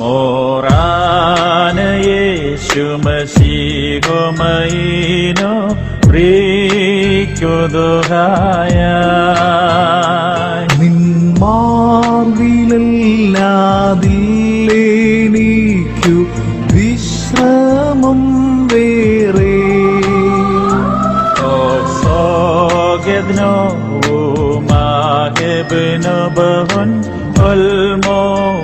മോറാന യേശുമശീഹുമൈനോ പ്രീക്കുതുഹായ നിന്മാർവിലല്ലാതില്ലേനീക്കു വിശ്രമം വേറെ. Sogedno umagebno bahon